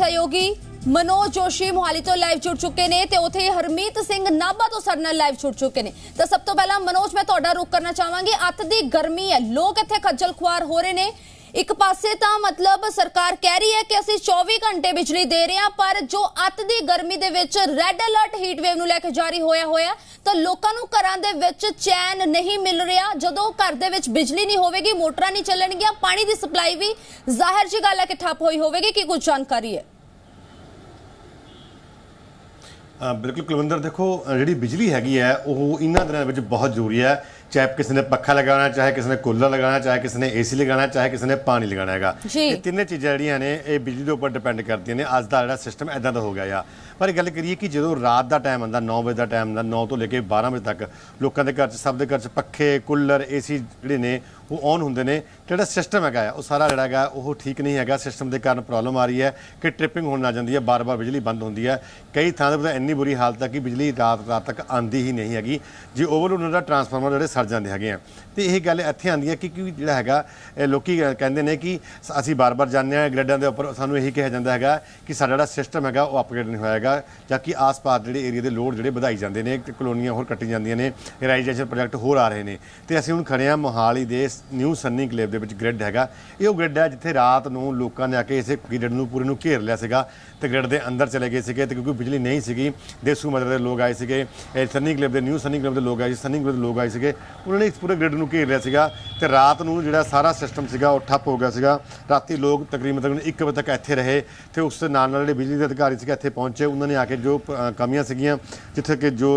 ਸਹਿਯੋਗੀ ਮਨੋਜ ਜੋਸ਼ੀ ਮੋਹਾਲੀ ਤੋਂ ਲਾਈਵ ਜੁੜ ਚੁੱਕੇ ਨੇ ਤੇ ਉਥੇ ਹਰਮੀਤ ਸਿੰਘ ਨਾਭਾ ਤੋਂ ਸਾਡੇ ਨਾਲ ਲਾਈਵ ਜੁੜ ਚੁੱਕੇ ਨੇ। ਤਾਂ ਸਭ ਤੋਂ ਪਹਿਲਾਂ ਮਨੋਜ, ਮੈਂ ਤੁਹਾਡਾ ਰੁਕ ਕਰਨਾ ਚਾਹਾਂਗੀ। ਅੱਤ ਦੀ ਗਰਮੀ ਹੈ। ਲੋਕ ਇੱਥੇ ਖੱਜਲ ਖੁਆਰ ਹੋ ਰਹੇ ਨੇ। ਇੱਕ ਪਾਸੇ ਤਾਂ ਮਤਲਬ ਸਰਕਾਰ ਕਹਿ ਰਹੀ ਹੈ ਕਿ ਅਸੀਂ 24 ਘੰਟੇ ਬਿਜਲੀ ਦੇ ਰਹੇ ਹਾਂ, ਪਰ ਜੋ ਅੱਤ ਦੀ ਗਰਮੀ ਦੇ ਵਿੱਚ ਰੈੱਡ ਅਲਰਟ ਹੀਟ ਵੇਵ ਨੂੰ ਲੈ ਕੇ ਜਾਰੀ ਹੋਇਆ ਹੋਇਆ, ਤਾਂ ਲੋਕਾਂ ਨੂੰ ਘਰਾਂ ਦੇ ਵਿੱਚ ਚੈਨ ਨਹੀਂ ਮਿਲ ਰਿਹਾ। ਜਦੋਂ ਘਰ ਦੇ ਵਿੱਚ ਬਿਜਲੀ ਨਹੀਂ ਹੋਵੇਗੀ, ਮੋਟਰਾਂ ਨਹੀਂ ਚੱਲਣਗੀਆਂ, ਪਾਣੀ ਦੀ ਸਪਲਾਈ ਵੀ ਜ਼ਾਹਿਰ ਜੀ ਗੱਲ ਹੈ ਕਿ ਠੱਪ ਹੋਈ ਹੋਵੇਗੀ। ਕੀ ਕੁਝ ਜਾਣਕਾਰੀ ਹੈ? ਬਿਲਕੁਲ ਕੁਲਵਿੰਦਰ, ਦੇਖੋ ਜਿਹੜੀ ਬਿਜਲੀ ਹੈਗੀ ਹੈ, ਉਹ ਇਹਨਾਂ ਦਿਨਾਂ ਵਿੱਚ ਬਹੁਤ ਜ਼ਰੂਰੀ ਹੈ। ਚਾਹੇ ਕਿਸੇ ਨੇ ਪੱਖਾ ਲਗਾਉਣਾ ਚਾਹੇ ਕਿਸੇ ਨੇ ਕੂਲਰ ਲਗਾਉਣਾ ਚਾਹੇ ਕਿਸੇ ਨੇ ਏਸੀ ਲਗਾਉਣਾ ਚਾਹੇ ਕਿਸੇ ਨੇ ਪਾਣੀ ਲਗਾਉਣਾ ਹੈਗਾ। ਇਹ ਤਿੰਨੇ ਚੀਜ਼ਾਂ ਜਿਹੜੀਆਂ ਨੇ ਇਹ ਬਿਜਲੀ ਦੇ ਉੱਪਰ ਡਿਪੈਂਡ ਕਰਦੀਆਂ ਨੇ। ਅੱਜ ਦਾ ਜਿਹੜਾ ਸਿਸਟਮ ਐਦਾਂ ਦਾ ਹੋ ਗਿਆ ਆ। ਪਰ ਗੱਲ ਕਰੀਏ ਕਿ ਜਦੋਂ ਰਾਤ ਦਾ ਟਾਈਮ ਆਉਂਦਾ 9 ਵਜੇ ਦਾ ਟਾਈਮ ਆਉਂਦਾ 9 ਤੋਂ ਲੈ ਕੇ 12 ਵਜੇ ਤੱਕ ਲੋਕਾਂ ਦੇ ਘਰ 'ਚ ਸਭ ਦੇ ਘਰ 'ਚ ਪੱਖੇ ਕੂਲਰ ਏਸੀ ਜਿਹੜੇ ਨੇ ਉਹ ਔਨ ਹੁੰਦੇ ਨੇ। ਜਿਹੜਾ ਸਿਸਟਮ ਹੈਗਾ ਉਹ ਸਾਰਾ ਜਿਹੜਾ ਹੈਗਾ, ਉਹ ਠੀਕ ਨਹੀਂ ਹੈਗਾ। ਸਿਸਟਮ ਦੇ ਕਾਰਨ ਪ੍ਰੋਬਲਮ ਆ ਰਹੀ ਹੈ। ਕਿ ਟ੍ਰਿਪਿੰਗ ਹੋਣ ਲੱਗ ਜਾਂਦੀ ਹੈ। ਬਾਰ-ਬਾਰ ਬਿਜਲੀ ਬੰਦ ਹੁੰਦੀ ਹੈ। ਕਈ ਥਾਂ ਤੇ ਪਤਾ ਇੰਨੀ ਬੁਰੀ ਹਾਲਤ ਹੈ ਕਿ ਬਿਜਲੀ ਰਾਤ ਰਾਤ ਤੱਕ ਆਂਦੀ ਹੀ ਨਹੀਂ ਹੈਗੀ। ਜੇ ਓਵਰਲੋਡ ਦਾ ਟਰਾਂਸਫਾਰਮਰ ਜਿਹੜੇ ਸੜ ਜਾਂਦੇ ਹੈਗੇ ਆ। ਤੇ ਇਹ ਗੱਲ ਇੱਥੇ ਆਂਦੀ ਹੈ ਕਿ ਕਿ ਜਿਹੜਾ ਹੈਗਾ, ਇਹ ਲੋਕੀ ਕਹਿੰਦੇ ਨੇ ਕਿ ਅਸੀਂ ਬਾਰ-ਬਾਰ ਜਾਂਦੇ ਹਾਂ, ਗ੍ਰਿਡਾਂ ਦੇ ਉੱਪਰ ਸਾਨੂੰ ਇਹੀ ਕਿਹਾ ਜਾਂਦਾ ਹੈਗਾ ਕਿ ਸਾਡਾ ਜਿਹੜਾ ਸਿਸਟਮ ਹੈਗਾ, ਉਹ ਅਪਗ੍ਰੇਡ ਨਹੀਂ ਹੋਇਆ ਹੈਗਾ। ਜਾਂ ਕਿ ਆਸ-ਪਾਸ ਜਿਹੜੇ ਏਰੀਆ ਦੇ ਲੋਡ ਜਿਹੜੇ ਵਧਾਈ ਜਾਂਦੇ ਨੇ ਕਲੋਨੀਆਂ ਹੋਰ ਕੱਟੀ ਜਾਂਦੀਆਂ ਨੇ ਰਾਈਜੇਸ਼ਨ ਪ੍ਰੋਜੈਕਟ ਹੋਰ ਆ ਰਹੇ ਨੇ। ਤੇ ਅਸੀਂ ਹੁਣ ਖੜੇ ਹਾਂ ਮੋਹਾਲੀ ਦੇ ਨਿਊ ਸੰਨੀ ਕਲੇਵ ਦੇ ਵਿੱਚ ਗ੍ਰਿਡ ਹੈਗਾ। ਇਹ ਉਹ ਗ੍ਰਿਡ ਹੈ ਜਿੱਥੇ ਰਾਤ ਨੂੰ ਲੋਕਾਂ ਨੇ ਆ ਕੇ ਇਸੇ ਗ੍ਰਿਡ ਨੂੰ, ਪੂਰੇ ਨੂੰ ਘੇਰ ਲਿਆ ਸੀਗਾ। ਤੇ ਗ੍ਰਿਡ ਦੇ ਅੰਦਰ ਚਲੇ ਗਏ ਸੀਗੇ ਤੇ ਕਿਉਂਕਿ ਬਿਜਲੀ ਨਹੀਂ ਸੀਗੀ ਦੇਸੂ ਮਦਰ ਦੇ ਲੋਕ ਆਏ ਸੀਗੇ ਇਹ ਸੰਨੀ ਕਲੇਵ ਦੇ ਨਿਊ ਸੰਨੀ ਕਲੱਬ ਦੇ ਲੋਕ ਆਏ ਸੀ ਸੰਨੀ ਕਲੇਵ ਦੇ ਲੋਕ ਆਏ ਸੀਗੇ ਉਹਨਾਂ ਨੇ ਇਸ ਪੂਰੇ ਗ੍ਰਿਡ ਨੂੰ ਘੇਰ ਲਿਆ ਸੀਗਾ ਤੇ ਰਾਤ ਨੂੰ ਜਿਹੜਾ ਸਾਰਾ ਸਿਸਟਮ ਸੀਗਾ ਉਹ ਠੱਪ ਹੋ ਗਿਆ ਸੀਗਾ। ਰਾਤੀ ਲੋਕ ਤਕਰੀਬਨ ਤਕਰੀਬਨ 1 ਵਜੇ ਤੱਕ ਇੱਥੇ ਰਹੇ ਤੇ ਉਸ ਦੇ ਨਾਲ ਨਾਲ ਜਿਹੜੇ ਬਿਜਲੀ ਦੇ ਅਧਿਕਾਰੀ ਸੀਗੇ ਇੱਥੇ ਪਹੁੰਚੇ। ਉਹਨਾਂ ਨੇ ਆ ਕੇ ਜੋ ਅ, ਕਮੀਆਂ ਸੀਗੀਆਂ ਜਿੱਥੇ ਕਿ ਜੋ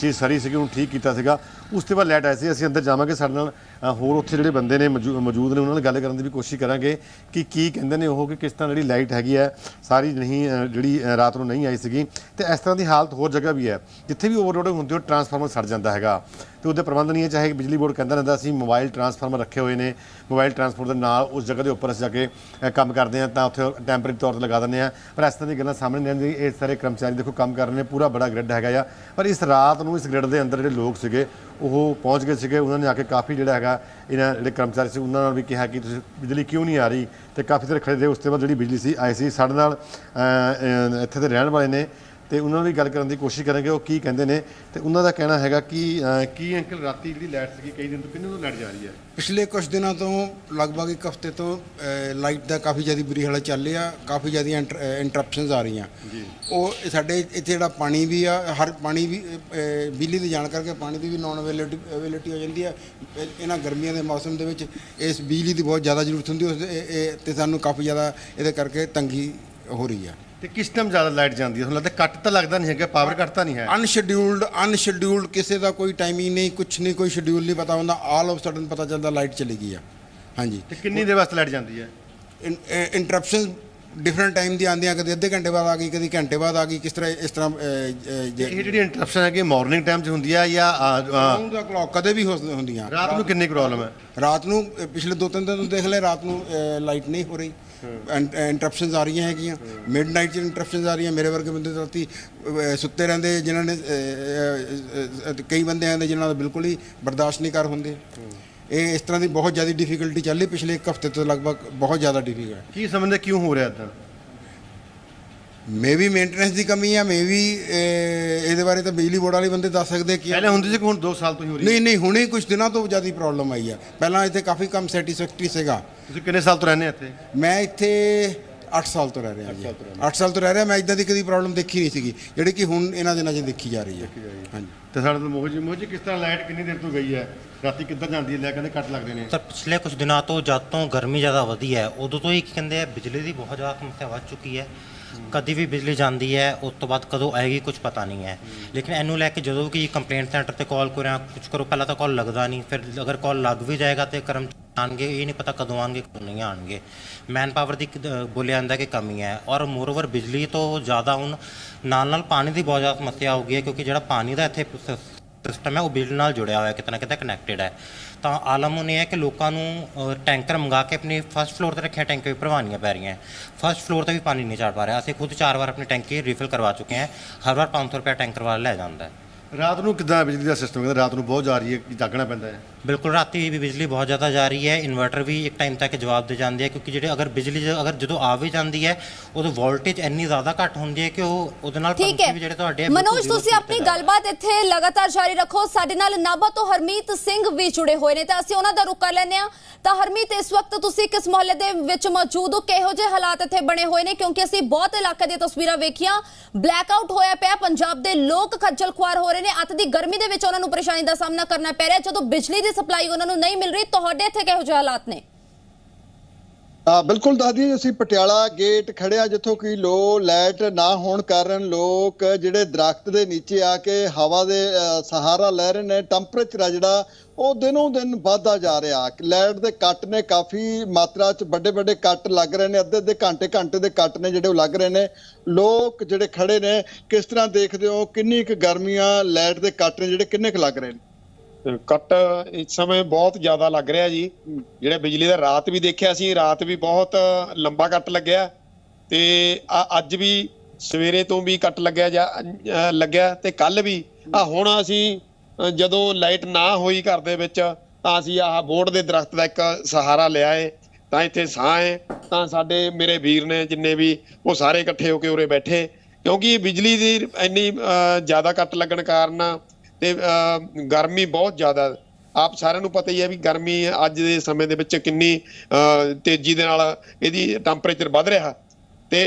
ਚੀਜ਼ ਸਰੀ ਸੀਗੀ ਉਹਨੂੰ ਠੀਕ ਕੀਤਾ ਸੀਗਾ। ਉਸ ਤੋਂ ਬਾਅਦ ਲੈਟ ਆਈ ਸੀ ਅਸੀਂ ਅੰਦਰ ਜਾਵਾਂਗੇ ਸਾਡੇ ਨਾਲ। ਹੋਰ ਉੱਥੇ ਜਿਹੜੇ ਬੰਦੇ ਨੇ ਮੌਜੂ- ਮੌਜੂਦ ਨੇ ਉਹਨਾਂ ਨਾਲ ਗੱਲ ਕਰਨ ਦੀ ਵੀ ਕੋਸ਼ਿਸ਼ ਕਰਾਂਗੇ ਕਿ ਕੀ ਕਹਿੰਦੇ ਨੇ ਉਹ ਕਿ ਕਿਸ ਤਰ੍ਹਾਂ ਜਿਹੜੀ ਲਾਈਟ ਹੈਗੀ ਹੈ ਸਾਰੀ ਨਹੀਂ ਅ, ਜਿਹੜੀ ਰਾਤ ਨੂੰ ਨਹੀਂ ਆਈ ਸੀਗੀ। ਤੇ ਇਸ ਤਰ੍ਹਾਂ ਦੀ ਹਾਲਤ ਹੋਰ ਜਗ੍ਹਾ ਵੀ ਹੈ। ਜਿੱਥੇ ਵੀ ਓਵਰਲੋਡਿੰਗ ਹੁੰਦੀ ਹੈ ਟਰਾਂਸਫਾਰਮਰ ਸੜ ਜਾਂਦਾ ਹੈਗਾ। ਤੇ ਉਹਦੇ ਪ੍ਰਬੰਧ ਨਹੀਂ ਹੈ। ਚਾਹੇ ਬਿਜਲੀ ਬੋਰਡ ਕਹਿੰਦਾ ਰਹਿੰਦਾ ਅਸੀਂ ਮੋਬਾਈਲ ਟਰਾਂਸਫਾਰਮਰ ਰੱਖੇ ਹੋਏ ਨੇ, ਮੋਬਾਈਲ ਟਰਾਂਸਪੋਰਟ ਦੇ ਨਾਲ ਉਸ ਜਗ੍ਹਾ ਦੇ ਉੱਪਰ ਅਸੀਂ ਜਾ ਕੇ ਕੰਮ ਕਰਦੇ ਹਾਂ ਤਾਂ ਉੱਥੇ ਟੈਂਪਰੇਰੀ ਤੌਰ ਤੇ ਲਗਾ ਦਿੰਦੇ ਆ ਪਰ ਇਸ ਤਰ੍ਹਾਂ ਦੀ ਗੱਲਾਂ ਸਾਹਮਣੇ ਨਹੀਂ ਆਉਂਦੀਆਂ। ਇਹ ਸਾਰੇ ਕਰਮਚਾਰੀ ਦੇਖੋ ਕੰਮ ਕਰ ਰਹੇ ਨੇ, ਪੂਰਾ ਬੜਾ ਗ੍ਰਿਡ ਹੈਗਾ ਆ। ਪਰ ਇਸ ਰਾਤ ਨੂੰ ਇਸ ਗ੍ਰਿਡ ਦੇ ਅੰਦਰ ਜਿਹੜੇ ਲੋਕ ਸੀਗੇ, ਉਹ ਪਹੁੰਚ ਗਏ ਸੀਗੇ। ਉਹਨਾਂ ਨੇ ਆ ਕੇ ਕਾਫੀ ਜਿਹੜਾ ਹੈਗਾ, ਇਹਨਾਂ ਜਿਹੜੇ ਕਰਮਚਾਰੀ ਸੀ, ਉਹਨਾਂ ਨਾਲ ਵੀ ਕਿਹਾ ਕਿ ਤੁਸੀਂ ਬਿਜਲੀ ਕਿਉਂ ਨਹੀਂ ਆ ਰਹੀ? ਤੇ ਕਾਫੀ ਦੇਰ ਖੜੇ ਰਹੇ। ਉਸ ਤੋਂ ਬਾਅਦ ਜਿਹੜੀ ਬਿਜਲੀ ਸੀ, ਆਈ ਸੀ ਸਾਡੇ ਨਾਲ ਇੱਥੇ ਦੇ ਰਹਿਣ ਵਾਲੇ ਨੇ। ਤੇ ਉਹਨਾਂ ਵੀ ਗੱਲ ਕਰਨ ਦੀ ਕੋਸ਼ਿਸ਼ ਕਰਾਂਗੇ ਉਹ ਕੀ ਕਹਿੰਦੇ ਨੇ ਤੇ ਉਹਨਾਂ ਦਾ ਕਹਿਣਾ ਹੈਗਾ ਕਿ ਕੀ ਅੰਕਲ ਰਾਤੀ ਜਿਹੜੀ ਲਾਈਟ ਸੀਗੀ ਕਈ ਦਿਨ ਤੋਂ ਕਿੰਨੇ ਤੋਂ ਲਾਈਟ ਜਾ ਰਹੀ ਹੈ? ਪਿਛਲੇ ਕੁਝ ਦਿਨਾਂ ਤੋਂ ਲਗਭਗ ਇੱਕ ਹਫ਼ਤੇ ਤੋਂ ਲਾਈਟ ਦਾ ਕਾਫੀ ਜ਼ਿਆਦਾ ਬੁਰੀ ਹਾਲਤ ਚੱਲ ਰਹੀ ਆ ਕਾਫੀ ਜ਼ਿਆਦਾ ਇੰਟਰਪਸ਼ਨਸ ਆ ਰਹੀਆਂ। ਜੀ। ਉਹ ਸਾਡੇ ਇੱਥੇ ਜਿਹੜਾ ਪਾਣੀ ਵੀ ਆ ਹਰ ਪਾਣੀ ਵੀ ਬਿਜਲੀ ਦੀ ਜਾਣ ਕਰਕੇ ਪਾਣੀ ਦੀ ਵੀ ਨੌਨ ਅਵੇਲੇਬਿਲਿਟੀ ਹੋ ਜਾਂਦੀ ਆ। ਇਹ- ਇਹਨਾਂ ਗਰਮੀਆਂ ਦੇ ਮੌਸਮ ਦੇ ਵਿੱਚ ਇਸ ਬਿਜਲੀ ਦੀ ਬਹੁਤ ਜ਼ਿਆਦਾ ਜ਼ਰੂਰਤ ਹੁੰਦੀ ਉਸ ਤੇ ਸਾਨੂੰ ਕਾਫੀ ਜ਼ਿਆਦਾ ਇਹਦੇ ਕਰਕੇ ਤੰਗੀ ਹੋ ਰਹੀ ਆ। ਤੇ ਕਿਸ ਟਾਈਮ ਜ਼ਿਆਦਾ ਲਾਈਟ ਜਾਂਦੀ ਹੈ? ਤੁਹਾਨੂੰ ਲੱਗਦਾ ਕੱਟ ਤਾਂ ਲੱਗਦਾ ਨਹੀਂ ਹੈਗਾ ਪਾਵਰ ਕੱਟ ਤਾਂ ਨਹੀਂ ਹੈ? ਅਨਸ਼ਡਿਊਲਡ ਅਨਸ਼ਡਿਊਲਡ ਕਿਸੇ ਦਾ ਕੋਈ ਟਾਈਮਿੰਗ ਨਹੀਂ ਕੁਝ ਨਹੀਂ ਕੋਈ ਸ਼ਡਿਊਲ ਨਹੀਂ ਪਤਾ ਹੁੰਦਾ ਆਲ ਆਫ ਸਡਨ ਪਤਾ ਚੱਲਦਾ ਲਾਈਟ ਚਲੀ ਗਈ ਆ। ਹਾਂਜੀ। ਤੇ ਕਿੰਨੀ ਦੇਰ ਵਾਸਤੇ ਲਾਈਟ ਜਾਂਦੀ ਹੈ? ਇੰਟਰਪਸ਼ਨ ਡਿਫਰੈਂਟ ਟਾਈਮ ਦੀ ਆਉਂਦੀਆਂ ਕਦੇ ਅੱਧੇ ਘੰਟੇ ਬਾਅਦ ਆ ਗਈ ਕਦੀ ਘੰਟੇ ਬਾਅਦ ਆ ਗਈ ਕਿਸ ਤਰ੍ਹਾਂ ਇਸ ਤਰ੍ਹਾਂ ਤੇ ਇਹ ਜਿਹੜੀ ਇੰਟਰਪਸ਼ਨ ਹੈ ਕਿ ਮਾਰਨਿੰਗ ਟਾਈਮ 'ਚ ਹੁੰਦੀ ਹੈ ਜਾਂ ਰਾਉਂਡ ਦਾ ਕਲੌਕ ਕਦੇ ਵੀ ਹੋ ਹੁੰਦੀਆਂ। ਰਾਤ ਨੂੰ ਕਿੰਨੀ ਪ੍ਰੋਬਲਮ ਹੈ? ਰਾਤ ਨੂੰ ਪਿਛਲੇ ਦੋ ਤਿੰਨ ਦਿਨ ਤੋਂ ਦੇਖ ਲੈ ਰਾਤ ਨੂੰ ਲਾਈਟ ਨਹੀਂ ਹੋ ਰਹੀ। ਇੰਟਰਪਸ਼ਨਸ ਆ ਰਹੀਆਂ ਹੈਗੀਆਂ। ਮਿਡਨਾਈਟ ਚ ਇੰਟਰਪਸ਼ਨਸ ਆ ਰਹੀਆਂ। ਮੇਰੇ ਵਰਗੇ ਬੰਦੇ ਤਾਂ ਰਾਤੀ ਸੁੱਤੇ ਰਹਿੰਦੇ। ਜਿਨ੍ਹਾਂ ਨੇ ਕਈ ਬੰਦੇ ਆਂਦੇ ਜਿਨ੍ਹਾਂ ਦਾ ਬਿਲਕੁਲ ਹੀ ਬਰਦਾਸ਼ਤ ਨਹੀਂ ਕਰ ਹੁੰਦੇ। ਇਹ ਇਸ ਤਰ੍ਹਾਂ ਦੀ ਬਹੁਤ ਜ਼ਿਆਦਾ ਡਿਫਿਕਲਟੀ ਚੱਲ ਰਹੀ ਪਿਛਲੇ ਇੱਕ ਹਫ਼ਤੇ ਤੋਂ ਲਗਭਗ ਬਹੁਤ ਜ਼ਿਆਦਾ ਡਿਫਿਕਲਟ ਕੀ ਸਮਝਦੇ? ਕਿਉਂ ਹੋ ਰਿਹਾ ਇਦਾਂ? ਮੇ ਵੀ ਮੇਨਟੇਨੈਂਸ ਦੀ ਕਮੀ ਆ। ਮੇ ਵੀ ਇਹਦੇ ਬਾਰੇ ਤਾਂ ਬਿਜਲੀ ਬੋਰਡ ਵਾਲੇ ਬੰਦੇ ਦੱਸ ਸਕਦੇ ਕੀ। ਪਹਿਲੇ ਹੁੰਦੀ ਸੀ ਕਿ ਹੁਣ 2 ਸਾਲ ਤੋਂ ਹੀ ਹੋ ਰਹੀ ਨਹੀਂ ਨਹੀਂ ਹੁਣੇ ਕੁਝ ਦਿਨਾਂ ਤੋਂ ਜ਼ਿਆਦਾ ਪ੍ਰੋਬਲਮ ਆਈ ਆ। ਪਹਿਲਾਂ ਇੱਥੇ ਕਾਫੀ ਕੰਮ ਸੈਟੀਸਫੈਕਟਰੀ ਸੀਗਾ। ਤੁਸੀਂ ਕਿੰਨੇ ਸਾਲ ਤੋਂ ਰਹਿੰਦੇ ਆ ਇੱਥੇ? ਮੈਂ ਇੱਥੇ 8 ਸਾਲ ਤੋਂ ਰਹਿ ਰਿਹਾ ਜੀ। 8 ਸਾਲ ਤੋਂ ਰਹਿ ਰਿਹਾ ਮੈਂ ਇਦਾਂ ਦੀ ਕਦੀ ਪ੍ਰੋਬਲਮ ਦੇਖੀ ਨਹੀਂ ਸੀਗੀ। ਜਿਹੜੀ ਕਿ ਹੁਣ ਇਹਨਾਂ ਦਿਨਾਂ 'ਚ ਦੇਖੀ ਜਾ ਰਹੀ ਹੈ। ਹਾਂਜੀ। ਤੇ ਸਾਡੇ ਤੋਂ ਮੋਹਜੀ ਮੋਹਜੀ ਕਿਸ ਤਰ੍ਹਾਂ ਲਾਈਟ ਕਿੰਨੀ ਦੇਰ ਤੋਂ ਗਈ ਹੈ? ਰਾਤੀ ਕਿੱਧਰ ਜਾਂਦੀ ਹੈ? ਲੈ ਕਹਿੰਦੇ ਕੱਟ ਲੱਗਦੇ ਨੇ। ਸਰ ਪਿਛਲੇ ਕੁਝ ਦਿਨਾਂ ਤੋਂ ਜਦ ਤੋਂ ਗਰਮੀ ਜ਼ਿਆਦਾ ਵਧੀ ਹੈ ਉਦੋਂ ਤੋਂ ਹੀ ਕੀ ਕਹਿੰਦੇ ਆ ਬਿਜਲੀ ਦੀ ਬਹੁਤ ਜ਼ਿਆਦਾ ਸਮੱਸਿਆ ਵੱਧ ਚੁੱਕੀ ਹੈ। ਕਦੀ ਵੀ ਬਿਜਲੀ ਜਾਂਦੀ ਹੈ ਉਸ ਤੋਂ ਬਾਅਦ ਕਦੋਂ ਆਏਗੀ ਕੁਝ ਪਤਾ ਨਹੀਂ ਹੈ। ਲੇਕਿਨ ਇਹਨੂੰ ਲੈ ਕੇ ਜਦੋਂ ਕਿ ਕੰਪਲੇਂਟ ਸੈਂਟਰ ਤੇ ਕਾਲ ਕਰਾਂ ਕੁਝ ਕਰੋ ਪਹਿਲਾਂ ਤਾਂ ਕਾਲ ਲੱਗਦਾ ਨਹੀਂ ਫਿਰ ਅਗਰ ਕਾਲ ਲੱਗ ਵੀ ਜਾਏਗਾ ਤੇ ਕਰਮ ਆਣਗੇ ਇਹ ਨਹੀਂ ਪਤਾ ਕਦੋਂ ਆਣਗੇ ਕਦੋਂ ਨਹੀਂ ਆਣਗੇ। ਮੈਨ ਪਾਵਰ ਦੀ ਬੋਲਿਆ ਜਾਂਦਾ ਕਿ ਕਮੀ ਹੈ ਔਰ ਮੋਰਓਵਰ ਬਿਜਲੀ ਤੋਂ ਜ਼ਿਆਦਾ ਹੁਣ ਨਾਲ ਨਾਲ ਪਾਣੀ ਦੀ ਬਹੁਤ ਜ਼ਿਆਦਾ ਸਮੱਸਿਆ ਹੋ ਗਈ ਹੈ ਕਿਉਂਕਿ ਜਿਹੜਾ ਪਾਣੀ ਦਾ ਇੱਥੇ ਸਿਸਟਮ ਹੈ, ਉਹ ਬਿਜਲੀ ਨਾਲ ਜੁੜਿਆ ਹੋਇਆ, ਕਿਤੇ ਨਾ ਕਿਤੇ ਕਨੈਕਟਡ ਹੈ। ਤਾਂ ਆਲਮ ਉਹਨੇ ਹੈ ਕਿ ਲੋਕਾਂ ਨੂੰ ਟੈਂਕਰ ਮੰਗਾ ਕੇ ਆਪਣੇ ਫਸਟ ਫਲੋਰ ਤੇ ਰੱਖਿਆ ਟੈਂਕਰ ਵੀ ਭਰਵਾਨੀਆਂ ਪੈ ਰਹੀਆਂ ਫਸਟ ਫਲੋਰ ਤੇ ਵੀ ਪਾਣੀ ਨਹੀਂ ਚੜ ਪਾ ਰਿਹਾ। ਅਸੀਂ ਖੁਦ ਚਾਰ ਵਾਰ ਆਪਣੀ ਟੈਂਕੀ ਰੀਫਿਲ ਕਰਵਾ ਚੁੱਕੇ ਹਾਂ। ਹਰ ਵਾਰ 500 ਰੁਪਏ ਟੈਂਕਰ ਵਾਲਾ ਲੈ ਜਾਂਦਾ ਹੈ। ਰਾਤ ਨੂੰ ਕਿੱਦਾਂ ਬਿਜਲੀ ਦਾ ਸਿਸਟਮ ਕਹਿੰਦੇ ਰਾਤ ਨੂੰ ਬਹੁਤ ਜਾ ਰਹੀ ਹੈ, ਜਾਗਣਾ ਪੈਂਦਾ ਹੈ। ਬਿਲਕੁਲ ਰਾਤੀ ਵੀ ਬਿਜਲੀ ਬਹੁਤ ਜ਼ਿਆਦਾ ਜਾ ਰਹੀ ਹੈ ਇਨਵਰਟਰ ਵੀ ਇੱਕ ਟਾਈਮ ਤੱਕ ਜਵਾਬ ਦੇ ਜਾਂਦੇ ਆ ਕਿਉਂਕਿ ਜਿਹੜੇ ਅਗਰ ਬਿਜਲੀ ਜ- ਅਗਰ ਜਦੋਂ ਆ ਵੀ ਜਾਂਦੀ ਹੈ ਉਦੋਂ ਵੋਲਟੇਜ ਇੰਨੀ ਜ਼ਿਆਦਾ ਘੱਟ ਹੁੰਦੀ ਹੈ ਕਿ ਉਹ ਉਹਦੇ ਨਾਲ ਠੀਕ ਪੰਖੇ ਹੈ ਵੀ ਜਿਹੜੇ ਤੁਹਾਡੇ ਬਿਲਕੁਲ ਮਨੋਜ zero ਤੁਸੀਂ speed ਆਪਣੀ ਰਹੇ। ਗੱਲਬਾਤ ਇੱਥੇ ਲਗਾਤਾਰ ਜਾਰੀ ਰੱਖੋ। ਸਾਡੇ ਨਾਲ ਨਾਭਾ ਤੋਂ ਹਰਮੀਤ ਸਿੰਘ ਵੀ ਜੁੜੇ ਹੋਏ ਨੇ। ਤਾਂ ਅਸੀਂ ਉਹਨਾਂ ਦਾ ਰੁਕ ਕਰ ਲੈਂਦੇ ਆ ਤਾਂ ਹਰਮੀਤ ਇਸ ਵਕਤ ਤੁਸੀਂ ਕਿਸ ਮੁਹੱਲੇ ਦੇ ਵਿੱਚ ਮੌਜੂਦ ਹੋ? ਕਿਹੋ ਜਿਹੇ ਹਾਲਾਤ ਇੱਥੇ ਬਣੇ ਹੋਏ ਨੇ? ਕਿਉਂਕਿ ਅਸੀਂ ਬਹੁਤ ਇਲਾਕੇ ਦੀਆਂ ਤਸਵੀਰਾਂ ਵੇਖੀਆਂ। ਬਲੈਕ ਆਊਟ ਹੋਇਆ ਪਿਆ। ਪੰਜਾਬ ਦੇ ਲੋਕ ਖੱਜਲ ਖੁਆਰ ਹੋ ਰਹੇ ਨੇ। ਅੱਤ ਦੀ ਗਰਮੀ ਦੇ ਵਿੱਚ ਉਹਨਾਂ ਨੂੰ ਪਰੇਸ਼ਾਨੀ ਦਾ ਸਾਹਮਣਾ ਕਰਨਾ ਪੈ ਰਿਹਾ। ਜਦੋਂ ਬਿਜਲੀ ਦੀ ਸਪਲਾਈ ਉਹਨਾਂ ਨੂੰ ਨਹੀਂ ਮਿਲ ਰਹੀ ਤੁਹਾਡੇ ਇੱਥੇ ਕਿਹੋ ਜਿਹੇ ਹਾਲਾਤ ਨੇ? ਆ ਬਿਲਕੁਲ ਦੱਸਦੀ ਅਸੀਂ ਪਟਿਆਲਾ ਗੇਟ ਖੜਿਆ ਜਿੱਥੋਂ ਕਿ ਲੋ ਲਾਈਟ ਨਾ ਹੋਣ ਕਾਰਨ ਲੋਕ ਜਿਹੜੇ ਦਰਖਤ ਦੇ ਨੀਚੇ ਆ ਕੇ ਹਵਾ ਦੇ ਅ, ਸਹਾਰਾ ਲੈ ਰਹੇ ਨੇ ਟੈਂਪਰੇਚਰ ਆ ਜਿਹੜਾ ਉਹ ਦਿਨੋਂ ਦਿਨ ਵੱਧਦਾ ਜਾ ਰਿਹਾ। ਲਾਈਟ ਦੇ ਕੱਟ ਨੇ ਕਾਫੀ ਮਾਤਰਾ ਚ ਵੱਡੇ ਵੱਡੇ ਕੱਟ ਲੱਗ ਰਹੇ ਨੇ ਅੱਧੇ ਅੱਧੇ ਘੰਟੇ ਘੰਟੇ ਦੇ ਕੱਟ ਨੇ ਜਿਹੜੇ ਉਹ ਲੱਗ ਰਹੇ ਨੇ। ਲੋਕ ਜਿਹੜੇ ਖੜੇ ਨੇ ਕਿਸ ਤਰ੍ਹਾਂ ਦੇਖਦੇ ਹੋ ਕਿੰਨੀ ਕੁ ਗਰਮੀਆਂ ਲਾਈਟ ਦੇ ਕੱਟ ਨੇ ਜਿਹੜੇ ਕਿੰਨੇ ਕੁ ਲੱਗ ਰਹੇ ਨੇ? ਕੱਟ ਇਸ ਸਮੇਂ ਬਹੁਤ ਜ਼ਿਆਦਾ ਲੱਗ ਰਿਹਾ ਜੀ। ਜਿਹੜੇ ਬਿਜਲੀ ਦਾ ਰਾਤ ਵੀ ਦੇਖਿਆ ਸੀ, ਰਾਤ ਵੀ ਬਹੁਤ ਲੰਬਾ ਕੱਟ ਲੱਗਿਆ। ਤੇ ਅੱਜ ਵੀ ਸਵੇਰੇ ਤੋਂ ਵੀ ਕੱਟ ਲੱਗਿਆ ਜਾਂ ਲੱਗਿਆ ਤੇ ਕੱਲ ਵੀ। ਆ ਹੁਣ ਅਸੀਂ ਜਦੋਂ ਲਾਈਟ ਨਾ ਹੋਈ ਘਰ ਦੇ ਵਿੱਚ, ਤਾਂ ਅਸੀਂ ਆਹ ਬੋਰਡ ਦੇ ਦਰਖਤ ਦਾ ਇੱਕ ਸਹਾਰਾ ਲਿਆ ਏ। ਤਾਂ ਇੱਥੇ ਸਾਹ ਏ। ਤਾਂ ਸਾਡੇ ਮੇਰੇ ਵੀਰ ਨੇ ਜਿੰਨੇ ਵੀ, ਉਹ ਸਾਰੇ ਇਕੱਠੇ ਹੋ ਕੇ ਉਰੇ ਬੈਠੇ। ਕਿਉਂਕਿ ਬਿਜਲੀ ਦੀ ਇੰਨੀ ਜ਼ਿਆਦਾ ਕੱਟ ਲੱਗਣ ਕਾਰਨ ਤੇ ਗਰਮੀ ਬਹੁਤ ਜ਼ਿਆਦਾ। ਆਪ ਸਾਰਿਆਂ ਨੂੰ ਪਤਾ ਹੀ ਹੈ ਵੀ ਗਰਮੀ ਅੱਜ ਦੇ ਸਮੇਂ ਦੇ ਵਿੱਚ ਕਿੰਨੀ ਤੇਜ਼ੀ ਦੇ ਨਾਲ ਇਹਦੀ ਟੈਂਪਰੇਚਰ ਵੱਧ ਰਿਹਾ। ਤੇ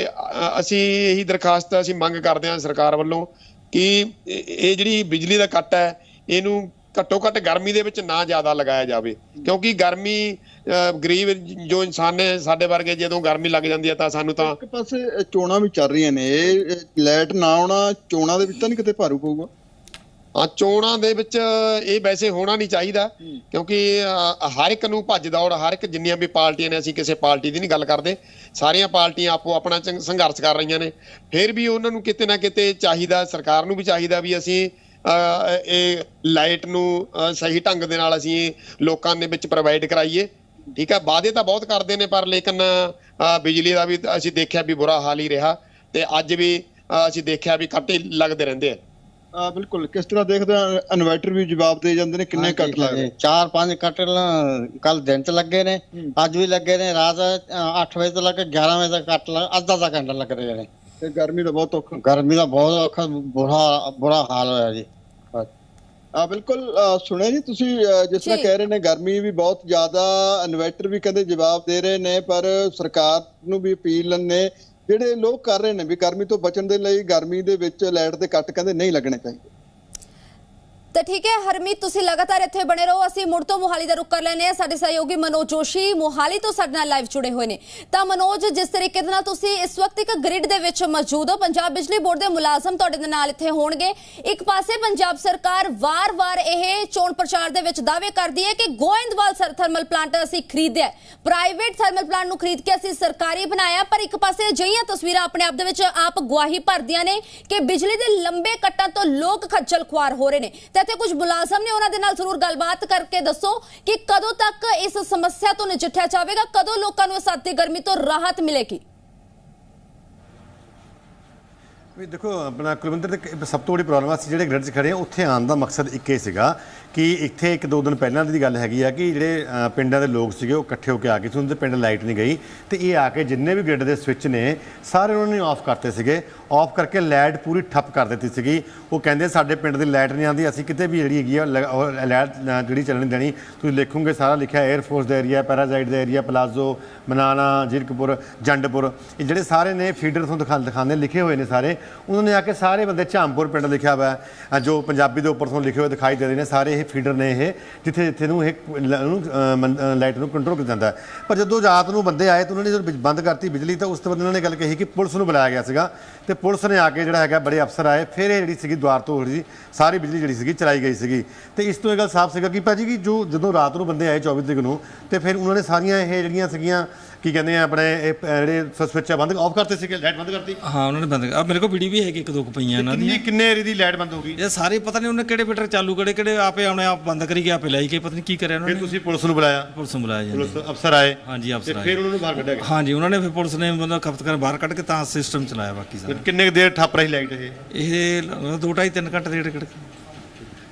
ਅਸੀਂ ਇਹੀ ਦਰਖਾਸਤ ਅਸੀਂ ਮੰਗ ਕਰਦੇ ਹਾਂ ਸਰਕਾਰ ਵੱਲੋਂ ਕਿ ਇਹ ਜਿਹੜੀ ਬਿਜਲੀ ਦਾ ਕੱਟ ਹੈ ਇਹਨੂੰ ਘੱਟੋ ਘੱਟ ਗਰਮੀ ਦੇ ਵਿੱਚ ਨਾ ਜ਼ਿਆਦਾ ਲਗਾਇਆ ਜਾਵੇ। ਕਿਉਂਕਿ ਗਰਮੀ ਅਹ, ਗਰੀਬ ਜੋ ਇਨਸਾਨ ਨੇ ਸਾਡੇ ਵਰਗੇ ਜਦੋਂ ਗਰਮੀ ਲੱਗ ਜਾਂਦੀ ਹੈ ਤਾਂ ਸਾਨੂੰ ਤਾਂ ਇੱਕ ਪਾਸੇ ਚੋਣਾਂ ਵੀ ਚੱਲ ਰਹੀਆਂ ਨੇ। ਲਾਈਟ ਨਾ ਆਉਣਾ ਚੋਣਾਂ ਦੇ ਵਿੱਚ ਤਾਂ ਨਹੀਂ ਕਿਤੇ ਭਾਰੂ ਪਊਗਾ? ਆ ਚੋਣਾਂ ਦੇ ਵਿੱਚ ਇਹ ਵੈਸੇ ਹੋਣਾ ਨਹੀਂ ਚਾਹੀਦਾ ਕਿਉਂਕਿ ਹਰ ਇੱਕ ਨੂੰ ਭੱਜ ਦੌੜ ਹਰ ਇੱਕ ਜਿੰਨੀਆਂ ਵੀ ਪਾਰਟੀਆਂ ਨੇ ਅਸੀਂ ਕਿਸੇ ਪਾਰਟੀ ਦੀ ਨਹੀਂ ਗੱਲ ਕਰਦੇ। ਸਾਰੀਆਂ ਪਾਰਟੀਆਂ ਆਪੋ ਆਪਣਾ ਸੰਘਰਸ਼ ਕਰ ਰਹੀਆਂ ਨੇ। ਫਿਰ ਵੀ ਉਹਨਾਂ ਨੂੰ ਕਿਤੇ ਨਾ ਕਿਤੇ ਚਾਹੀਦਾ ਸਰਕਾਰ ਨੂੰ ਵੀ ਚਾਹੀਦਾ ਵੀ ਅਸੀਂ ਇਹ ਲਾਈਟ ਨੂੰ ਸਹੀ ਢੰਗ ਦੇ ਨਾਲ ਅਸੀਂ ਲੋਕਾਂ ਦੇ ਵਿੱਚ ਪ੍ਰੋਵਾਈਡ ਕਰਾਈਏ। ਠੀਕ ਹੈ ਵਾਅਦੇ ਤਾਂ ਬਹੁਤ ਕਰਦੇ ਨੇ ਪਰ ਲੇਕਿਨ ਬਿਜਲੀ ਦਾ ਵੀ ਅਸੀਂ ਦੇਖਿਆ ਵੀ ਬੁਰਾ ਹਾਲ ਹੀ ਰਿਹਾ। ਤੇ ਅੱਜ ਵੀ ਅਸੀਂ ਦੇਖਿਆ ਵੀ ਕੱਟ ਲੱਗਦੇ ਰਹਿੰਦੇ ਆ। ਆ ਬਿਲਕੁਲ ਕਿਸ ਤਰ੍ਹਾਂ ਦੇਖਦੇ ਆ ਇਨਵਰਟਰ ਵੀ ਜਵਾਬ ਦੇ ਜਾਂਦੇ ਨੇ ਕਿੰਨੇ ਕੱਟ ਲੱਗਦੇ ਚਾਰ ਪੰਜ ਕੱਟ ਕੱਲ ਦਿਨ ਚ ਲੱਗੇ ਨੇ ਅੱਜ ਵੀ ਲੱਗੇ ਨੇ ਰਾਤ 8 ਵਜੇ ਤੋਂ ਲੈ ਕੇ 11 ਵਜੇ ਤੱਕ ਕੱਟ ਲੱਗ ਅੱਧਾ ਅੱਧਾ ਘੰਟਾ ਲੱਗ ਰਹੇ ਨੇ। ਤੇ ਗਰਮੀ ਦਾ ਬਹੁਤ ਔਖਾ। ਗਰਮੀ ਦਾ ਬਹੁਤ ਔਖਾ ਬੁਰਾ ਬੁਰਾ ਹਾਲ ਹੋਇਆ ਜੀ। ਆ ਬਿਲਕੁਲ ਸੁਣਿਆ ਜੀ ਤੁਸੀਂ ਜਿਸ ਤਰ੍ਹਾਂ। ਕਹਿ ਰਹੇ ਨੇ ਗਰਮੀ ਵੀ ਬਹੁਤ ਜ਼ਿਆਦਾ ਇਨਵਰਟਰ ਵੀ ਕਹਿੰਦੇ ਜਵਾਬ ਦੇ ਰਹੇ ਨੇ ਪਰ ਸਰਕਾਰ ਨੂੰ ਵੀ ਅਪੀਲ ਨੇ ਜਿਹੜੇ ਲੋਕ ਕਰ ਰਹੇ ਨੇ ਵੀ ਗਰਮੀ ਤੋਂ ਬਚਣ ਦੇ ਲਈ ਗਰਮੀ ਦੇ ਵਿੱਚ ਲਾਈਟ ਦੇ ਕੱਟ ਕਹਿੰਦੇ ਨਹੀਂ ਲੱਗਣੇ ਚਾਹੀਦੇ। ਤਾਂ ਠੀਕ ਹੈ, ਹਰਮੀਤ, ਤੁਸੀਂ ਲਗਾਤਾਰ ਇੱਥੇ ਬਣੇ ਰਹੋ। ਅਸੀਂ ਮੁੜ ਤੋਂ ਮੋਹਾਲੀ ਦਾ ਰੁਕ ਕਰ ਲੈਨੇ ਆ ਸਾਡੇ ਸਹਿਯੋਗੀ ਮਨੋਜ ਜੋਸ਼ੀ ਮੁਹਾਲੀ ਤੋਂ ਸਾਡੇ ਨਾਲ ਲਾਈਵ ਜੁੜੇ ਹੋਏ ਨੇ। ਤਾਂ ਮਨੋਜ, ਜਿਸ ਤਰੀਕੇ ਨਾਲ ਤੁਸੀਂ ਇਸ ਵਕਤ ਇੱਕ ਗ੍ਰਿਡ ਦੇ ਵਿੱਚ ਮੌਜੂਦ ਹੋ, ਪੰਜਾਬ ਬਿਜਲੀ ਬੋਰਡ ਦੇ ਮੁਲਾਜ਼ਮ ਤੁਹਾਡੇ ਨਾਲ ਇੱਥੇ ਹੋਣਗੇ। ਇੱਕ ਪਾਸੇ ਪੰਜਾਬ ਸਰਕਾਰ ਵਾਰ-ਵਾਰ ਇਹ ਚੋਣ ਪ੍ਰਚਾਰ ਦੇ ਵਿੱਚ ਦਾਅਵੇ ਕਰਦੀ ਹੈ ਕਿ ਗੋਇੰਦਵਾਲ ਸਰ ਥਰਮਲ ਪਲਾਂਟ ਅਸੀਂ ਖਰੀਦਿਆ ਪ੍ਰਾਈਵੇਟ ਥਰਮਲ ਪਲਾਂਟ ਨੂੰ ਖਰੀਦ ਕੇ ਅਸੀਂ ਸਰਕਾਰੀ ਬਣਾਇਆ ਪਰ ਇੱਕ ਪਾਸੇ ਅਜਿਹੀਆਂ ਤਸਵੀਰਾਂ ਆਪਣੇ ਆਪ ਦੇ ਵਿੱਚ ਆਪ ਗਵਾਹੀ ਭਰਦੀਆਂ ਨੇ ਕਿ ਬਿਜਲੀ ਦੇ ਲੰਬੇ ਕੱਟਾਂ ਤੋਂ ਲੋਕ ਖੱਜਲ ਖੁਆਰ ਹੋ ਰਹੇ ਨੇ। ਤੇ ਇੱਥੇ ਕੁਝ ਮੁਲਾਜ਼ਮ ਨੇ ਉਹਨਾਂ ਦੇ ਨਾਲ ਜ਼ਰੂਰ ਗੱਲਬਾਤ ਕਰਕੇ ਦੱਸੋ ਕਿ ਕਦੋਂ ਤੱਕ ਇਸ ਸਮੱਸਿਆ ਤੋਂ ਨਜਿੱਠਿਆ ਜਾਵੇਗਾ, ਕਦੋਂ ਲੋਕਾਂ ਨੂੰ ਇਸ ਅੱਤ ਗਰਮੀ ਤੋਂ ਰਾਹਤ ਮਿਲੇਗੀ? ਵੀ ਦੇਖੋ, ਆਪਣਾ ਕੁਲਵਿੰਦਰ ਦੇ ਸਭ ਤੋਂ ਵੱਡੀ ਪ੍ਰੋਬਲਮ ਆ, ਅਸੀਂ ਜਿਹੜੇ ਗ੍ਰਿਡ 'ਚ ਖੜੇ ਆ, ਉੱਥੇ ਆਉਣ ਦਾ ਮਕਸਦ ਇੱਕ ਹੀ ਸੀਗਾ ਕਿ ਇੱਥੇ ਇੱਕ ਦੋ ਦਿਨ ਪਹਿਲਾਂ ਦੀ ਗੱਲ ਹੈਗੀ ਆ ਕਿ ਜਿਹੜੇ ਪਿੰਡਾਂ ਦੇ ਲੋਕ ਸੀਗੇ ਉਹ ਇਕੱਠੇ ਹੋ ਕੇ ਆ ਗਏ ਸੀ, ਉਹਨਾਂ ਦੇ ਪਿੰਡ ਲਾਈਟ ਨਹੀਂ ਗਈ। ਤੇ ਇਹ ਆ ਕੇ ਜਿੰਨੇ ਵੀ ਗ੍ਰਿਡ ਦੇ ਸਵਿੱਚ ਨੇ, ਸਾਰੇ ਉਹਨਾਂ ਨੇ ਆਫ ਕਰਤੇ ਸੀਗੇ। ਆਫ ਕਰਕੇ ਲਾਈਟ ਪੂਰੀ ਠੱਪ ਕਰ ਦਿੱਤੀ ਸੀਗੀ। ਉਹ ਕਹਿੰਦੇ ਸਾਡੇ ਪਿੰਡ ਦੀ ਲਾਈਟ ਨਹੀਂ ਆਉਂਦੀ, ਅਸੀਂ ਕਿਤੇ ਵੀ ਜਿਹੜੀ ਹੈਗੀ ਆ, ਲ- ਲਾਈਟ ਜਿਹੜੀ ਚੱਲਣ ਦੇਣੀ, ਤੁਸੀਂ ਲਿਖੋਗੇ ਸਾਰਾ ਲਿਖਿਆ 에ਅਰ ਫੋਰਸ ਦਾ ਏਰੀਆ ਪੈਰਾਸਾਈਟ ਦਾ ਏਰੀਆ ਪਲਾਜ਼ੋ ਮਨਾਨਾ ਜਿਰਕਪੁਰ ਜੰਡਪੁਰ ਇਹ ਜਿਹੜੇ ਸਾਰੇ ਨੇ ਫੀਡਰ ਤੋਂ ਦਿਖਾ, ਦਿਖਾਉਂਦੇ, ਲਿਖੇ ਹੋਏ ਨੇ ਸਾਰੇ। ਉਹਨਾਂ ਨੇ ਆ ਕੇ ਸਾਰੇ ਬੰਦੇ ਝਾਮਪੁਰ ਪਿੰਡ ਲਿਖਿਆ ਹੋਇਆ ਜੋ ਪੰਜਾਬੀ ਦੇ ਉੱਪਰ ਤੋਂ ਲਿਖੇ ਹੋਏ ਦਿਖਾਈ ਦੇ ਰਹੇ ਨੇ। ਸਾਰੇ ਇਹ ਫੀਡਰ ਨੇ ਇਹ, ਜਿੱਥੇ ਜਿੱਥੇ ਨੂੰ ਇਹ ਲ- ਲਾਈਟ ਨੂੰ ਕੰਟਰੋਲ ਕਰ ਜਾਂਦਾ ਪਰ ਜਦੋਂ ਰਾਤ ਨੂੰ ਬੰਦੇ ਆਏ, ਤਾਂ ਉਹਨਾਂ ਨੇ ਜਦੋਂ ਬਿਜ- ਬੰਦ ਕਰਤੀ ਬਿਜਲੀ, ਤਾਂ ਉਸ ਤੋਂ ਬਾਅਦ ਉਹਨਾਂ ਨੇ ਗੱਲ ਕਹੀ ਕਿ ਪੁਲਿਸ ਨੂੰ ਬੁਲਾਇਆ ਗਿਆ ਸੀਗਾ, ਤੇ ਪੁਲਿਸ ਨੇ ਆ ਕੇ ਜਿਹੜਾ ਹੈਗਾ ਬੜੇ ਅਫਸਰ ਆਏ, ਫਿਰ ਇਹ ਜਿਹੜੀ ਸੀਗੀ ਦੁਆਰ ਤੋਂ ਜਿਹੜੀ ਸਾਰੀ ਬਿਜਲੀ ਜਿਹੜੀ ਸੀਗੀ ਚਲਾਈ ਗਈ ਸੀਗੀ। ਤੇ ਇਸ ਤੋਂ ਇਹ ਗੱਲ ਸਾਫ਼ ਸੀਗਾ ਕਿ ਭਾਜੀ ਕਿ ਜੋ ਜਦੋਂ ਰਾਤ ਨੂੰ ਬੰਦੇ ਆਏ 24 ਤਰੀਕ ਨੂੰ, ਤੇ ਫਿਰ ਉਹਨਾਂ ਨੇ ਸਾਰੀਆਂ ਇਹ ਜਿਹੜੀਆਂ ਸੀਗੀਆਂ ਕੀ ਕਹਿੰਦੇ ਆ ਆਪਣੇ ਇਹ ਜਿਹੜੇ ਸਵਿੱਚ ਬੰਦ ਆਫ ਕਰਤੇ ਸੀਗੇ ਲਾਈਟ ਬੰਦ ਕਰਤੀ? ਹਾਂ ਉਹਨਾਂ ਨੇ ਬੰਦ ਕਰ ਆ ਮੇਰੇ ਕੋਲ ਵੀਡੀਓ ਵੀ ਹੈਗੀ ਇੱਕ ਦੋ ਕੁ ਪਈਆਂ ਇਹਨਾਂ ਕਿੰਨੀ ਦੀਆਂ। ਕਿੰਨੇ ਏਰੀ ਦੀ ਲਾਈਟ ਬੰਦ ਹੋ ਗਈ? ਇਹ ਸਾਰੇ ਪਤਾ ਨਹੀਂ ਉਹਨੇ ਕਿਹੜੇ ਮੀਟਰ ਚਾਲੂ ਕਿਹੜੇ ਕਿਹੜੇ ਆਪੇ ਆਪਣੇ ਆਪ ਬੰਦ ਕਰੀ ਗਿਆ ਆਪੇ ਲਾਈ ਗਏ ਪਤਾ ਨਹੀਂ ਕੀ ਕਰਿਆ ਉਹਨਾਂ ਫਿਰ ਨੇ। ਤੁਸੀਂ ਪੁਲਿਸ ਨੂੰ ਬੁਲਾਇਆ? ਪੁਲਿਸ ਨੂੰ ਬੁਲਾਇਆ ਜਾਂਦੇ ਪੁਲਿਸ ਅਫਸਰ ਆਏ ਹਾਂਜੀ ਅਫਸਰ ਆਏ। ਫਿਰ ਉਹਨਾਂ ਨੂੰ ਬਾਹਰ ਕੱਢਿਆ ਗਿਆ? ਹਾਂਜੀ ਉਹਨਾਂ ਨੇ ਫਿਰ ਪੁਲਿਸ ਨੇ ਮਤਲਬ ਖਪਤਕਾਰ ਬਾਹਰ ਕੱਢ ਕੇ ਤਾਂ ਸਿਸਟਮ ਚਲਾਇਆ ਬਾਕੀ ਫਿਰ ਸਾਰਾ ਕਿੰਨੇ ਕੁ ਦੇਰ ਠੱਪ ਰਹੀ ਲਾਈਟ ਇਹ? ਇਹ ਲ- ਦੋ ਢਾਈ ਤਿੰਨ ਘੰਟੇ ਦੇ ਡੇਢ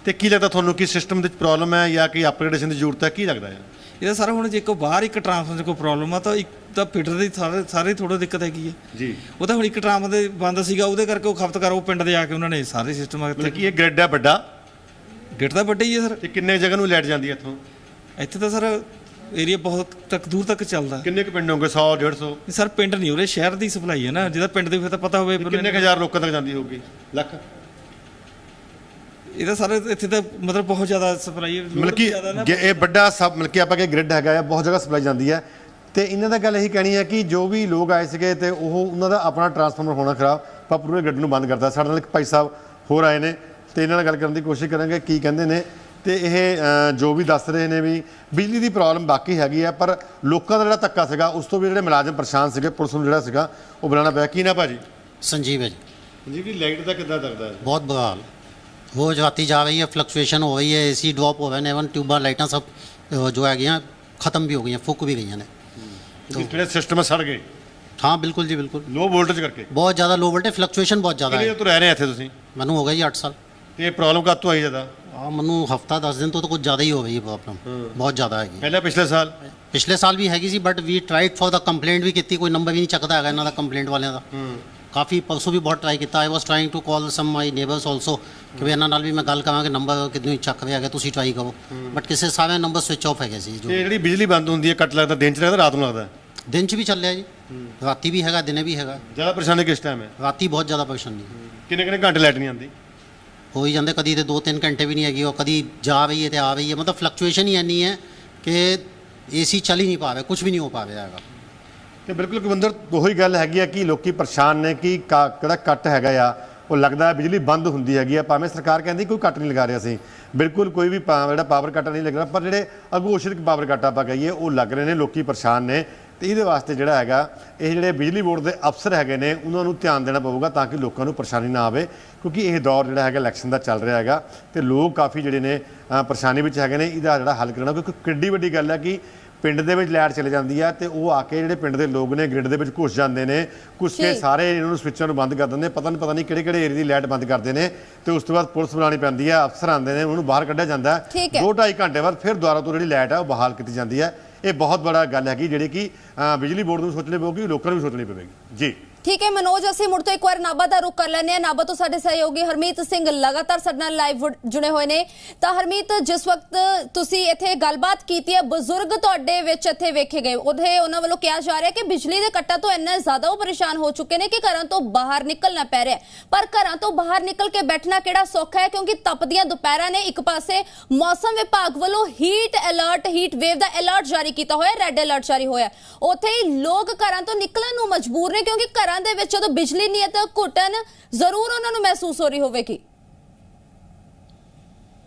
ਤੇ ਕੀ ਲੱਗਦਾ ਤੁਹਾਨੂੰ ਕਿ ਸਿਸਟਮ ਦੇ ਵਿੱਚ ਪ੍ਰੋਬਲਮ ਹੈ ਜਾਂ ਕਿ ਅਪਗ੍ਰੇਡੇਸ਼ਨ ਦੀ ਜ਼ਰੂਰਤ ਹੈ? ਕੀ ਲੱਗਦਾ ਹੈ? ਇਹਦਾ ਸਰ ਹੁਣ ਜੇ ਕੋ ਬਾਹਰ ਇੱਕ ਟਰਾਂਸਫਾਰਮਰ 'ਚ ਕੋਈ ਪ੍ਰੋਬਲਮ ਆ ਤਾਂ ਇੱਕ ਤਾਂ ਫੀਡਰ ਦੀ ਸਾਰੇ ਸਾਰੇ ਥੋੜਾ ਦਿੱਕਤ ਹੈਗੀ ਹੈ ਜੀ। ਉਹ ਤਾਂ ਹੁਣ ਇੱਕ ਟਰਾਂਸਫਾਰਮਰ ਦੇ ਬੰਦ ਸੀਗਾ ਉਹਦੇ ਕਰਕੇ ਉਹ ਖਪਤਕਾਰ ਉਹ ਪਿੰਡ ਦੇ ਆ ਕੇ ਉਹਨਾਂ ਨੇ ਸਾਰੇ ਸਿਸਟਮ ਮਤਲਬ ਕਿ ਇਹ ਗ੍ਰਿਡ ਹੈ ਵੱਡਾ? ਗੇਟ ਤਾਂ ਵੱਡਾ ਹੀ ਹੈ ਸਰ। ਤੇ ਕਿੰਨੇ ਜਗ੍ਹਾ ਨੂੰ ਲਾਈਟ ਜਾਂਦੀ ਹੈ ਇੱਥੋਂ? ਇੱਥੇ ਤਾਂ ਸਰ ਏਰੀਆ ਬਹੁਤ ਤੱਕ ਦੂਰ ਤੱਕ ਚੱਲਦਾ। ਕਿੰਨੇ ਕੁ ਪਿੰਡ ਹੋਣਗੇ? 100 150 ਇਹ ਸਰ ਪਿੰਡ ਨਹੀਂ ਉਰੇ ਸ਼ਹਿਰ ਦੀ ਸਪਲਾਈ ਹੈ ਨਾ ਜਿਹਦਾ ਪਿੰਡ ਦੇ ਫਿਰ ਤਾਂ ਪਤਾ ਹੋਵੇ ਕਿੰਨੇ ਕੁ ਹਜ਼ਾਰ ਲੋਕਾਂ ਤੱਕ ਜਾਂਦੀ ਹੋਊਗੀ? ਲੱਖ? ਇਹ ਤਾਂ ਸਾਰੇ ਇੱਥੇ ਤਾਂ ਮਤਲਬ ਬਹੁਤ ਜ਼ਿਆਦਾ ਸਪਲਾਈ ਹੈ ਮਤਲਬ ਕਿ ਇਹ ਵੱਡਾ ਸਭ ਮਤਲਬ ਕਿ ਆਪਾਂ ਕਿ ਗ੍ਰਿਡ ਹੈਗਾ ਆ ਬਹੁਤ ਜ਼ਿਆਦਾ ਸਪਲਾਈ ਜਾਂਦੀ ਹੈ ਤੇ ਇਹਨਾਂ ਦਾ ਗੱਲ ਇਹੀ ਕਹਿਣੀ ਹੈ ਕਿ ਜੋ ਵੀ ਲੋਕ ਆਏ ਸੀਗੇ ਤੇ ਉਹ ਉਹਨਾਂ ਦਾ ਆਪਣਾ ਟਰਾਂਸਫਾਰਮਰ ਹੋਣਾ ਖਰਾਬ ਪਰ ਪੂਰੇ ਗ੍ਰਿਡ ਨੂੰ ਬੰਦ ਕਰਦਾ ਸਾਡੇ ਨਾਲ ਇੱਕ ਭਾਈ ਸਾਹਿਬ ਹੋਰ ਆਏ ਨੇ ਤੇ ਇਹਨਾਂ ਨਾਲ ਗੱਲ ਕਰਨ ਦੀ ਕੋਸ਼ਿਸ਼ ਕਰਾਂਗੇ ਕੀ ਕਹਿੰਦੇ ਨੇ। ਤੇ ਇਹ ਜੋ ਵੀ ਦੱਸ ਰਹੇ ਨੇ ਵੀ ਬਿਜਲੀ ਦੀ ਪ੍ਰੋਬਲਮ ਬਾਕੀ ਹੈਗੀ ਆ ਪਰ ਲੋਕਾਂ ਦਾ ਜਿਹੜਾ ਧੱਕਾ ਸੀਗਾ ਉਸ ਤੋਂ ਵੀ ਜਿਹੜੇ ਮੁਲਾਜ਼ਮ ਪਰੇਸ਼ਾਨ ਸੀਗੇ ਪੁਲਿਸ ਨੂੰ ਜਿਹੜਾ ਸੀਗਾ ਉਹ ਬੁਲਾਣਾ ਪਿਆ। ਕੀ ਨਾ ਭਾਜੀ? ਸੰਜੀਵ ਹੈ ਜੀ। ਜੀ ਵੀ ਲਾਈਟ ਦਾ ਕਿੱਦਾਂ ਦਰਦ ਹੈ ਬਹੁਤ ਬਗਾਲ वो जो आती जा रही है फ्लक्चुएशन हो रही है एसी ड्रॉप हो रहे हैं एवन ट्यूबां लाइटां सब जो है गई ख़त्म भी हो गई हैं फूक भी गई हैं तो सिस्टम सड़ ਹਾਂ ਬਿਲਕੁਲ ਜੀ ਬਿਲਕੁਲ ਲੋ ਵੋਲਟੇਜ ਕਰਕੇ ਬਹੁਤ ਜ਼ਿਆਦਾ ਲੋ ਵੋਲਟੇਜ ਫਲਕਚੁਏਸ਼ਨ ਬਹੁਤ ਜ਼ਿਆਦਾ ਹੈ ਕਿੰਨੇ ਤੋਂ ਰਹਿ ਰਹੇ ਇੱਥੇ ਤੁਸੀਂ ਮੈਨੂੰ ਹੋ ਗਿਆ ਜੀ 8 ਸਾਲ ਤੇ ਇਹ ਪ੍ਰੋਬਲਮ ਕਦ ਤੋਂ ਆਈ ਜ਼ਿਆਦਾ ਆ ਮੈਨੂੰ ਹਫਤਾ 10 ਦਿਨ ਤੋਂ ਤਾਂ ਕੁਝ ਜ਼ਿਆਦਾ ਹੀ ਹੋ ਗਈ ਪ੍ਰੋਬਲਮ ਬਹੁਤ ਜ਼ਿਆਦਾ ਹੈਗੀ ਪਹਿਲੇ ਪਿਛਲੇ ਸਾਲ ਪਿਛਲੇ ਸਾਲ ਵੀ ਹੈਗੀ ਸੀ but we tried for the complaint ਵੀ ਕੀਤੀ ਕੋਈ ਨੰਬਰ ਵੀ ਨਹੀਂ ਚੱਕਦਾ ਹੈਗਾ ਇਹਨਾਂ ਦਾ ਕੰਪਲੇਂਟ ਵਾਲਿਆਂ ਦਾ ਕਾਫੀ ਪਰਸੋਂ ਵੀ ਬਹੁਤ ਟਰਾਈ ਕੀਤਾ। I was trying to call some my neighbours also ਕਿ ਵੀ ਇਹਨਾਂ ਨਾਲ ਵੀ ਮੈਂ ਗੱਲ ਕਰਾਂਗੇ ਨੰਬਰ ਕਿਦੋਂ ਚੱਕ ਰਹੇ ਹੈਗੇ ਤੁਸੀਂ ਟਰਾਈ ਕਰੋ। ਬਟ ਕਿਸੇ ਸਾਰੇ ਨੰਬਰ ਸਵਿਚ ਆਫ ਹੈਗੇ ਸੀ ਤੇ ਜੋ ਜਿਹੜੀ ਬਿਜਲੀ ਬੰਦ ਹੁੰਦੀ ਹੈ ਕੱਟ ਲੱਗਦਾ ਦਿਨ ਚ ਲੱਗਦਾ ਰਾਤ ਨੂੰ ਲੱਗਦਾ? ਦਿਨ 'ਚ ਵੀ ਚੱਲਿਆ ਜੀ। ਰਾਤੀ ਵੀ ਹੈਗਾ ਦਿਨੇ ਵੀ ਹੈਗਾ। ਜ਼ਿਆਦਾ ਪਰੇਸ਼ਾਨੀ ਕਿਸ ਟਾਈਮ ਹੈ? ਰਾਤੀ ਬਹੁਤ ਜ਼ਿਆਦਾ ਪਰੇਸ਼ਾਨੀ। ਕਿੰਨੇ ਕਿੰਨੇ ਘੰਟੇ ਲਾਈਟ ਨਹੀਂ ਆਉਂਦੀ? ਹੋ ਹੀ ਜਾਂਦੇ ਕਦੀ ਤੇ 2-3 ਘੰਟੇ ਵੀ ਨਹੀਂ ਹੈਗੀ ਉਹ ਕਦੀ ਜਾ ਰਹੀ ਹੈ ਤੇ ਆ ਰਹੀ ਹੈ। ਮਤਲਬ ਫਲਕਚੁਏਸ਼ਨ ਹੀ ਇੰਨੀ ਹੈ ਕਿ ਏਸੀ ਚੱਲ ਹੀ ਨਹੀਂ ਪਾ ਰਿਹਾ ਕੁਝ ਵੀ ਨਹੀਂ ਹੋ ਪਾ ਰਿਹਾ ਹੈਗਾ। ਤੇ ਬਿਲਕੁਲ ਕਵਿੰਦਰ ਉਹੀ ਗੱਲ ਹੈਗੀ ਆ ਕਿ ਲੋਕੀ ਪਰੇਸ਼ਾਨ ਨੇ ਕਿ ਕਾ- ਕਿਹੜਾ ਕੱਟ ਹੈਗਾ ਆ, ਉਹ ਲੱਗਦਾ ਹੈ ਬਿਜਲੀ ਬੰਦ ਹੁੰਦੀ ਹੈਗੀ ਆ, ਭਾਵੇਂ ਸਰਕਾਰ ਕਹਿੰਦੀ ਕੋਈ ਕੱਟ ਨਹੀਂ ਲਗਾ ਰਿਹਾ ਸੀ। ਬਿਲਕੁਲ ਕੋਈ ਵੀ ਪਾ- ਜਿਹੜਾ ਪਾਵਰ ਕੱਟ ਨਹੀਂ ਲੱਗ ਰਿਹਾ ਪਰ ਜਿਹੜੇ ਅਘੋਸ਼ਿਤ ਪਾਵਰ ਕੱਟ ਆਪਾਂ ਕਹੀਏ, ਉਹ ਲੱਗ ਰਹੇ ਨੇ, ਲੋਕੀ ਪਰੇਸ਼ਾਨ ਨੇ। ਤੇ ਇਹਦੇ ਵਾਸਤੇ ਜਿਹੜਾ ਹੈਗਾ, ਇਹ ਜਿਹੜੇ ਬਿਜਲੀ ਬੋਰਡ ਦੇ ਅਫਸਰ ਹੈਗੇ ਨੇ, ਉਹਨਾਂ ਨੂੰ ਧਿਆਨ ਦੇਣਾ ਪਊਗਾ ਤਾਂ ਕਿ ਲੋਕਾਂ ਨੂੰ ਪਰੇਸ਼ਾਨੀ ਨਾ ਆਵੇ, ਕਿਉਂਕਿ ਇਹ ਦੌਰ ਜਿਹੜਾ ਹੈਗਾ ਇਲੈਕਸ਼ਨ ਦਾ ਚੱਲ ਰਿਹਾ ਹੈਗਾ। ਤੇ ਲੋਕ ਕਾਫੀ ਜਿਹੜੇ ਨੇ ਪਰੇਸ਼ਾਨੀ ਵਿੱਚ ਹੈਗੇ ਨੇ, ਇਹਦਾ ਜਿਹੜਾ ਹੱਲ ਕਰਨਾ, ਕਿਉਂਕਿ ਕਿੱਡੀ ਵੱਡੀ ਗੱਲ ਹੈ ਕਿ ਪਿੰਡ ਦੇ ਵਿੱਚ ਲਾਈਟ ਚਲੇ ਜਾਂਦੀ ਹੈ ਤੇ ਉਹ ਆ ਕੇ ਜਿਹੜੇ ਪਿੰਡ ਦੇ ਲੋਕ ਨੇ ਗ੍ਰਿਡ ਦੇ ਵਿੱਚ ਘੁਸ ਜਾਂਦੇ ਨੇ ਘੁਸ ਕੇ। ਸਾਰੇ ਇਹਨਾਂ ਨੂੰ ਸਵਿੱਚਾਂ ਨੂੰ ਬੰਦ ਕਰ ਦਿੰਦੇ ਨੇ ਪਤਾ ਨਹੀਂ ਪਤਾ ਨਹੀਂ ਕਿਹੜੇ ਕਿਹੜੇ ਏਰੀਆ ਦੀ ਲਾਈਟ ਬੰਦ ਕਰਦੇ ਨੇ ਤੇ ਉਸ ਤੋਂ ਬਾਅਦ ਪੁਲਿਸ ਬੁਲਾਣੀ ਪੈਂਦੀ ਹੈ ਅਫਸਰ ਆਉਂਦੇ ਨੇ ਉਹਨੂੰ ਬਾਹਰ ਕੱਢਿਆ ਜਾਂਦਾ ਹੈ ਠੀਕ ਹੈ। ਦੋ ਢਾਈ ਘੰਟੇ ਬਾਅਦ ਫਿਰ ਦੁਬਾਰਾ ਤੋਂ ਜਿਹੜੀ ਲਾਈਟ ਹੈ ਉਹ ਬਹਾਲ ਕੀਤੀ ਜਾਂਦੀ ਹੈ ਇਹ ਬਹੁਤ ਬੜਾ ਗੱਲ ਹੈਗੀ ਜਿਹੜੀ ਕਿ ਬਿਜਲੀ ਬੋਰਡ ਨੂੰ ਸੋਚਣੀ ਪਊਗੀ ਲੋਕਾਂ ਨੂੰ ਵੀ ਸੋਚਣੀ ਪਵੇਗੀ ਜੀ ਠੀਕ ਹੈ ਮਨੋਜ, ਅਸੀਂ ਮੁੜ ਤੋਂ ਇੱਕ ਵਾਰ ਨਾਬਾ ਦਾ ਰੁਖ ਕਰ ਲੈਂਦੇ ਹਾਂ। ਨਾਬਾ ਤੋਂ ਸਾਡੇ ਸਹਿਯੋਗੀ ਹਰਮੀਤ ਸਿੰਘ ਲਗਾਤਾਰ ਸਾਡੇ ਨਾਲ ਲਾਈਵ ਜੁੜੇ ਹੋਏ ਨੇ। ਤਾਂ ਹਰਮੀਤ, ਜਿਸ ਵਕਤ ਤੁਸੀਂ ਇੱਥੇ ਗੱਲਬਾਤ ਕੀਤੀ ਹੈ, ਬਜ਼ੁਰਗ ਤੁਹਾਡੇ ਵਿੱਚ ਇੱਥੇ ਵੇਖੇ ਗਏ। ਉਹਦੇ, ਉਹਨਾਂ ਵੱਲੋਂ ਕਿਹਾ ਜਾ ਰਿਹਾ ਕਿ ਬਿਜਲੀ ਦੇ ਕੱਟਾਂ ਤੋਂ ਇੰਨਾ ਜ਼ਿਆਦਾ ਉਹ ਪਰੇਸ਼ਾਨ ਹੋ ਚੁੱਕੇ ਨੇ ਕਿ ਘਰਾਂ ਤੋਂ ਬਾਹਰ ਨਿਕਲਣਾ ਪੈ ਰਿਹਾ ਪਰ ਘਰਾਂ ਤੋਂ ਬਾਹਰ ਨਿਕਲ ਕੇ ਬੈਠਣਾ ਕਿਹੜਾ ਸੌਖਾ ਹੈ? ਕਿਉਂਕਿ ਤਪਦੀਆਂ ਦੁਪਹਿਰਾਂ ਨੇ ਇੱਕ ਪਾਸੇ ਮੌਸਮ ਵਿਭਾਗ ਵੱਲੋਂ ਹੀਟ ਅਲਰਟ ਹੀਟ ਵੇਵ ਦਾ ਅਲਰਟ ਜਾਰੀ ਕੀਤਾ ਹੋਇਆ ਰੈੱਡ ਅਲਰਟ ਜਾਰੀ ਹੋਇਆ ਉੱਥੇ ਹੀ ਲੋਕ ਘਰਾਂ ਤੋਂ ਨਿਕਲਣ ਨੂੰ ਮਜਬੂਰ ਨੇ ਕਿਉਂਕਿ ਘਰ ਦੇ ਵਿੱਚ ਜਦੋਂ ਬਿਜਲੀ ਨਹੀਂ ਹੈ ਤਾਂ ਘੁੱਟਣ ਜ਼ਰੂਰ ਉਹਨਾਂ ਨੂੰ ਮਹਿਸੂਸ ਹੋ ਰਹੀ ਹੋਵੇਗੀ।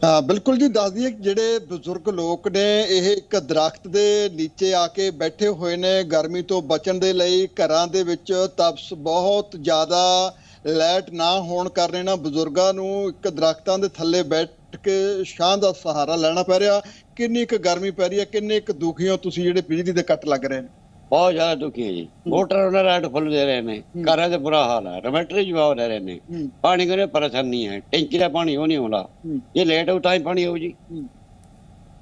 ਹਾਂ ਬਿਲਕੁਲ ਜੀ, ਦੱਸ ਦਈਏ ਜਿਹੜੇ ਬਜ਼ੁਰਗ ਲੋਕ ਨੇ, ਇਹ ਇੱਕ ਦਰਖਤ ਦੇ ਨੀਚੇ ਆ ਕੇ ਬੈਠੇ ਹੋਏ ਨੇ। ਗਰਮੀ ਤੋਂ ਬਚਣ ਦੇ ਲਈ ਘਰਾਂ ਦੇ ਵਿੱਚ ਤਪਸ ਬਹੁਤ ਜ਼ਿਆਦਾ ਲਾਈਟ ਨਾ ਹੋਣ ਕਾਰਨ ਇਹਨਾਂ ਬਜ਼ੁਰਗਾਂ ਨੂੰ ਇੱਕ ਦਰਖਤਾਂ ਦੇ ਥੱਲੇ ਬੈਠ ਕੇ ਛਾਂ ਦਾ ਸਹਾਰਾ ਲੈਣਾ ਪੈ ਰਿਹਾ। ਕਿੰਨੀ ਕੁ ਗਰਮੀ ਪੈ ਰਹੀ ਹੈ, ਕਿੰਨੇ ਕੁ ਦੁਖੀ ਹੋ ਤੁਸੀਂ ਜਿਹੜੇ ਬਿਜਲੀ ਦੇ ਕੱਟ ਲੱਗ ਰਹੇ ਨੇ? ਬਹੁਤ ਜ਼ਿਆਦਾ ਦੁਖੀ ਹੈ ਜੀ। ਮੋਟਰ ਉਹਨਾਂ ਰਾਈਟ ਫੁੱਲ ਦੇ ਰਹੇ ਨੇ। ਘਰਾਂ ਦੇ ਬੁਰਾ ਹਾਲ ਹੈ। ਰਮੈਟਰੀ ਜਵਾਬ ਲੈ ਰਹੇ ਨੇ। ਹੂੰ। ਪਾਣੀ ਕੋਨੇ ਪਰੇਸ਼ਾਨੀ ਹੈ। ਟੈਂਕੀ ਦਾ ਪਾਣੀ ਉਹ ਨਹੀਂ ਆਉਂਦਾ। ਹੂੰ। ਜੇ ਲੇਟ ਆਉ ਤਾਂ ਹੀ ਪਾਣੀ ਆਊ ਜੀ। ਹੂੰ।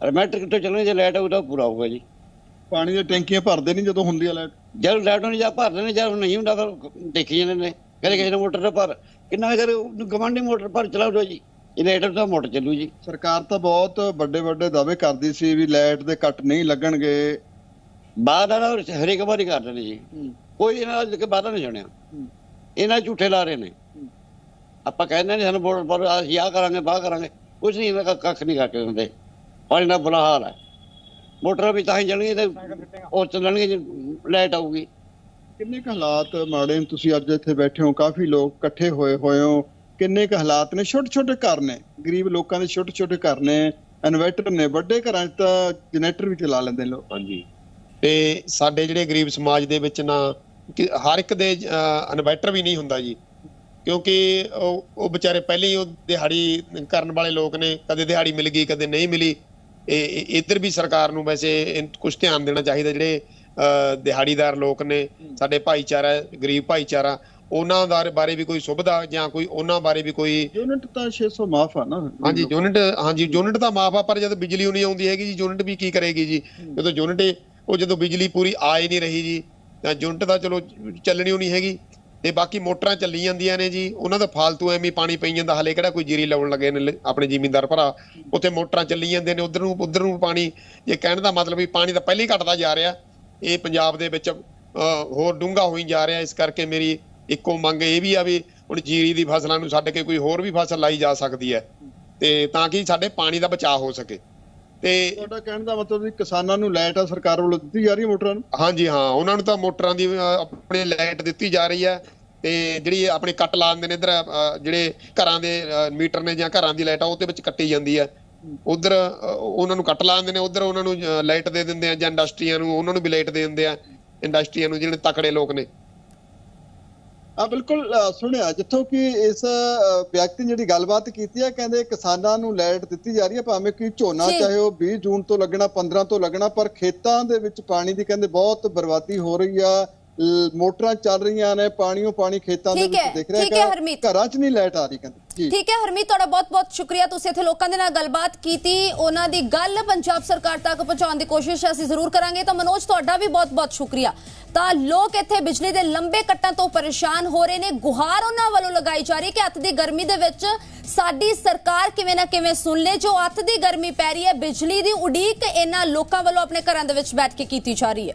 ਰਮੈਟਰ ਕਿੱਥੋਂ ਚੱਲਣੇ? ਜੇ ਲੇਟ ਆਉ ਤਾਂ ਪੂਰਾ ਹੋਊਗਾ ਜੀ। ਪਾਣੀ ਦੀਆਂ ਟੈਂਕੀਆਂ ਭਰਦੇ ਨਹੀਂ ਜਦੋਂ ਹੁੰਦੀ ਆ ਲਾਈਟ ਜਦ ਲੈਟ ਨਹੀਂ ਜਾ ਭਰਦੇ ਨੇ ਜਦ ਨਹੀਂ ਹੁੰਦਾ ਫਿਰ ਦੇਖੀ ਜਾਂਦੇ ਨੇ। ਕਹਿੰਦੇ ਕਿਸੇ ਨੇ ਮੋਟਰ ਤੇ ਭਰ ਕਿੰਨਾ ਚਿਰ ਗਵਾਂਢੀ ਮੋਟਰ ਭਰ ਚਲਾਉ ਜੀ ਇਹ ਲੇਟ ਤਾਂ ਮੋਟਰ ਚੱਲੂ ਜੀ। ਸਰਕਾਰ ਤਾਂ ਬਹੁਤ ਵੱਡੇ ਵੱਡੇ ਦਾਅਵੇ ਕਰਦੀ ਸੀ ਵੀ ਲਾਈਟ ਦੇ ਕੱਟ ਨਹੀਂ ਲੱਗਣਗੇ। ਬਾਅਦ ਨਾਲ ਹਰੇਕ ਵਾਰੀ ਕਰਦੇ ਨੇ ਜੀ। ਕੋਈ ਇਹਨਾਂ ਦਾ ਕਿ ਬਾਅਦ ਨਹੀਂ ਸੁਣਿਆ। ਇਹਨਾਂ ਝੂਠੇ ਲਾ ਰਹੇ ਨੇ ਆਪਾਂ ਕਹਿੰਦੇ ਨੇ ਸਾਨੂੰ ਵੋਟ ਪਰ ਅਸੀਂ ਆਹ ਕਰਾਂਗੇ ਬਾਹ ਕਰਾਂਗੇ। ਕੁਛ ਨਹੀਂ ਇਹਨਾਂ ਦਾ ਕੱਖ ਨਹੀਂ ਕਰਕੇ ਹੁੰਦੇ। ਪਾਣੀ ਦਾ ਬੁਰਾ ਹਾਲ ਹੈ ਮੋਟਰ ਵੀ ਤਾਂ ਹੀ ਚੱਲਣਗੇ ਤੇ ਉਹ ਚੱਲਣਗੇ ਜੇ ਲਾਈਟ ਆਊਗੀ। ਕਿੰਨੇ ਕੁ ਹਾਲਾਤ ਮਾੜੇ ਨੇ? ਤੁਸੀਂ ਅੱਜ ਇੱਥੇ ਬੈਠੇ ਹੋ ਕਾਫੀ ਲੋਕ ਇਕੱਠੇ ਹੋਏ ਹੋਏ ਹੋ। ਕਿੰਨੇ ਕੁ ਹਾਲਾਤ ਨੇ? ਛੋਟੇ ਛੋਟੇ ਘਰ ਨੇ। ਗਰੀਬ ਲੋਕਾਂ ਦੇ ਛੋਟੇ ਛੋਟੇ ਘਰ ਨੇ। ਇਨਵਰਟਰ ਨੇ। ਵੱਡੇ ਘਰਾਂ 'ਚ ਤਾਂ ਜਨਰੇਟਰ ਵੀ ਚਲਾ ਲੈਂਦੇ ਲੋਕ। ਹਾਂਜੀ। ਤੇ ਸਾਡੇ ਜਿਹੜੇ ਗਰੀਬ ਸਮਾਜ ਦੇ ਵਿੱਚ ਨਾ ਹਰ ਇੱਕ ਦੇ ਇਨਵਰਟਰ ਵੀ ਨਹੀਂ ਹੁੰਦਾ ਜੀ। ਕਿਉਂਕਿ ਉਹ ਉਹ ਵਿਚਾਰੇ ਪਹਿਲੇ ਹੀ ਉਹ ਦਿਹਾੜੀ ਕਰਨ ਵਾਲੇ ਲੋਕ ਨੇ ਕਦੇ ਦਿਹਾੜੀ ਮਿਲ ਗਈ ਕਦੇ ਨਹੀਂ ਮਿਲੀ। ਇਹ ਇੱਧਰ ਵੀ ਸਰਕਾਰ ਨੂੰ ਵੈਸੇ ਕੁਝ ਧਿਆਨ ਦੇਣਾ ਚਾਹੀਦਾ ਜਿਹੜੇ ਦਿਹਾੜੀਦਾਰ ਲੋਕ ਨੇ ਸਾਡੇ ਭਾਈਚਾਰਾ ਗਰੀਬ ਭਾਈਚਾਰਾ ਉਹਨਾਂ ਦਾ ਬਾਰੇ ਵੀ ਕੋਈ ਸੁਵਿਧਾ ਜਾਂ ਕੋਈ ਉਹਨਾਂ ਬਾਰੇ ਵੀ ਕੋਈ ਯੂਨਿਟ ਤਾਂ 600 ਮਾਫ ਆ ਨਾ। ਹਾਂਜੀ ਯੂਨਿਟ ਹਾਂਜੀ ਯੂਨਿਟ ਤਾਂ ਮਾਫ ਆ ਪਰ ਜਦ ਬਿਜਲੀ ਨਹੀਂ ਆਉਂਦੀ ਹੈਗੀ ਜੀ ਯੂਨਿਟ ਵੀ ਕੀ ਕਰੇਗੀ ਜੀ? ਜਦੋਂ ਯੂਨਿਟ ਉਹ ਜਦੋਂ ਬਿਜਲੀ ਪੂਰੀ ਆ ਹੀ ਨਹੀਂ ਰਹੀ ਜੀ ਤਾਂ ਯੂਨਿਟ ਤਾਂ ਚਲੋ ਚੱਲਣੀ ਉਹ ਨਹੀਂ ਹੈਗੀ। ਤੇ ਬਾਕੀ ਮੋਟਰਾਂ ਚੱਲੀ ਜਾਂਦੀਆਂ ਨੇ ਜੀ ਉਹਨਾਂ ਦਾ ਫਾਲਤੂ ਐਵੇਂ ਪਾਣੀ ਪਈ ਜਾਂਦਾ ਹਲੇ ਕਿਹੜਾ ਕੋਈ ਜੀਰੀ ਲਾਉਣ ਲੱਗੇ ਨੇ ਆਪਣੇ ਜ਼ਿਮੀਂਦਾਰ ਭਰਾ। ਉੱਥੇ ਮੋਟਰਾਂ ਚੱਲੀ ਜਾਂਦੇ ਨੇ ਉਧਰ ਨੂੰ ਉਧਰ ਨੂੰ ਪਾਣੀ ਇਹ ਕਹਿਣ ਦਾ ਮਤਲਬ ਵੀ ਪਾਣੀ ਤਾਂ ਪਹਿਲਾਂ ਹੀ ਘਟਦਾ ਜਾ ਰਿਹਾ ਇਹ ਪੰਜਾਬ ਦੇ ਵਿੱਚ ਅਹ, ਹੋਰ ਡੂੰਘਾ ਹੋਈ ਜਾ ਰਿਹਾ ਇਸ ਕਰਕੇ ਮੇਰੀ ਇੱਕੋ ਮੰਗ ਇਹ ਵੀ ਆ ਵੀ ਹੁਣ ਜੀਰੀ ਦੀ ਫਸਲਾਂ ਨੂੰ ਛੱਡ ਕੇ ਕੋਈ ਹੋਰ ਵੀ ਫਸਲ ਲਾਈ ਜਾ ਸਕਦੀ ਹੈ। ਤੇ ਤਾਂ ਕਿ ਸਾਡੇ ਪਾਣੀ ਦਾ ਬਚਾਅ ਹੋ ਸਕੇ। ਤੇ ਤੁਹਾਡਾ ਕਹਿਣ ਦਾ ਮਤਲਬ ਵੀ ਕਿਸਾਨਾਂ ਨੂੰ ਲਾਈਟ ਆ ਸਰਕਾਰ ਵੱਲੋਂ ਦਿੱਤੀ ਜਾ ਰਹੀ ਹੈ ਮੋਟਰਾਂ ਨੂੰ? ਹਾਂਜੀ ਹਾਂ ਉਹਨਾਂ ਨੂੰ ਤਾਂ ਮੋਟਰਾਂ ਦੀ ਆਪਣੇ ਲਾਈਟ ਦਿੱਤੀ ਜਾ ਰਹੀ ਹੈ ਤੇ ਜਿਹੜੀ ਆਪਣੇ ਕੱਟ ਲਾ ਦਿੰਦੇ ਨੇ ਇਧਰ ਜਿਹੜੇ ਘਰਾਂ ਦੇ ਮੀਟਰ ਨੇ ਜਾਂ ਘਰਾਂ ਦੀ ਲਾਈਟ ਆ ਉਹਦੇ ਵਿੱਚ ਕੱਟੀ ਜਾਂਦੀ ਹੈ ਉਧਰ ਉਹਨਾਂ ਨੂੰ ਕੱਟ ਲਾ ਦਿੰਦੇ ਨੇ ਉਧਰ ਉਹਨਾਂ ਨੂੰ ਲਾਈਟ ਦੇ ਦਿੰਦੇ ਆ ਜਾਂ ਇੰਡਸਟਰੀਆਂ ਨੂੰ ਉਹਨਾਂ ਨੂੰ ਵੀ ਲਾਈਟ ਦੇ ਦਿੰਦੇ ਆ। ਇੰਡਸਟਰੀਆਂ ਨੂੰ ਜਿਹੜੇ ਤਕੜੇ ਲੋਕ ਨੇ। ਆ ਬਿਲਕੁਲ ਸੁਣਿਆ ਜਿੱਥੋਂ ਕਿ ਇਸ ਵਿਅਕਤੀ ਜਿਹੜੀ ਗੱਲਬਾਤ ਕੀਤੀ ਹੈ ਕਹਿੰਦੇ ਕਿਸਾਨਾਂ ਨੂੰ ਲਾਈਟ ਦਿੱਤੀ ਜਾ ਰਹੀ ਹੈ ਭਾਵੇਂ ਕਿ ਝੋਨਾ। ਚਾਹੇ ਉਹ 20 ਜੂਨ ਤੋਂ ਲੱਗਣਾ 15 ਤੋਂ ਲੱਗਣਾ ਪਰ ਖੇਤਾਂ ਦੇ ਵਿੱਚ ਪਾਣੀ ਦੀ ਕਹਿੰਦੇ ਬਹੁਤ ਬਰਬਾਦੀ ਹੋ ਰਹੀ ਆ ਮੋਟਰਾਂ ਚੱਲ ਰਹੀਆਂ ਨੇ ਪਾਣੀਓ ਪਾਣੀ ਖੇਤਾਂ ਦੇ ਵਿੱਚ ਦਿਖ ਰਿਹਾ ਹੈ। ਘਰਾਂ 'ਚ ਨਹੀਂ ਲਾਈਟ ਆ ਰਹੀ ਕਹਿੰਦੇ। ਠੀਕ ਹੈ ਹਰਮੀਤ ਤੁਹਾਡਾ ਬਹੁਤ-ਬਹੁਤ ਸ਼ੁਕਰੀਆ। ਤੁਸੀਂ ਇੱਥੇ ਲੋਕਾਂ ਦੇ ਨਾਲ ਗੱਲਬਾਤ ਕੀਤੀ ਉਹਨਾਂ ਦੀ ਗੱਲ ਪੰਜਾਬ ਸਰਕਾਰ ਤੱਕ ਪਹੁੰਚਾਉਣ ਦੀ ਕੋਸ਼ਿਸ਼ ਅਸੀਂ ਜ਼ਰੂਰ ਕਰਾਂਗੇ। ਤਾਂ ਮਨੋਜ ਤੁਹਾਡਾ ਵੀ ਬਹੁਤ-ਬਹੁਤ ਸ਼ੁਕਰੀਆ। ਤਾਂ ਲੋਕ ਇੱਥੇ ਬਿਜਲੀ ਦੇ ਲੰਬੇ ਕੱਟਾਂ ਤੋਂ ਪਰੇਸ਼ਾਨ ਹੋ ਰਹੇ ਨੇ ਗੁਹਾਰ ਉਹਨਾਂ ਵੱਲੋਂ ਲਗਾਈ ਜਾ ਰਹੀ ਹੈ ਕਿ ਅੱਤ ਦੀ ਗਰਮੀ ਦੇ ਵਿੱਚ ਸਾਡੀ ਸਰਕਾਰ ਕਿਵੇਂ ਨਾ ਕਿਵੇਂ ਸੁਣ ਲੇ ਜੋ ਅੱਤ ਦੀ ਗਰਮੀ ਪੈ ਰਹੀ ਹੈ ਬਿਜਲੀ ਦੀ ਉਡੀਕ ਇਹਨਾਂ ਲੋਕਾਂ ਵੱਲੋਂ ਆਪਣੇ ਘਰਾਂ ਦੇ ਵਿੱਚ ਬੈਠ ਕੇ ਕੀਤੀ ਜਾ ਰਹੀ ਹੈ।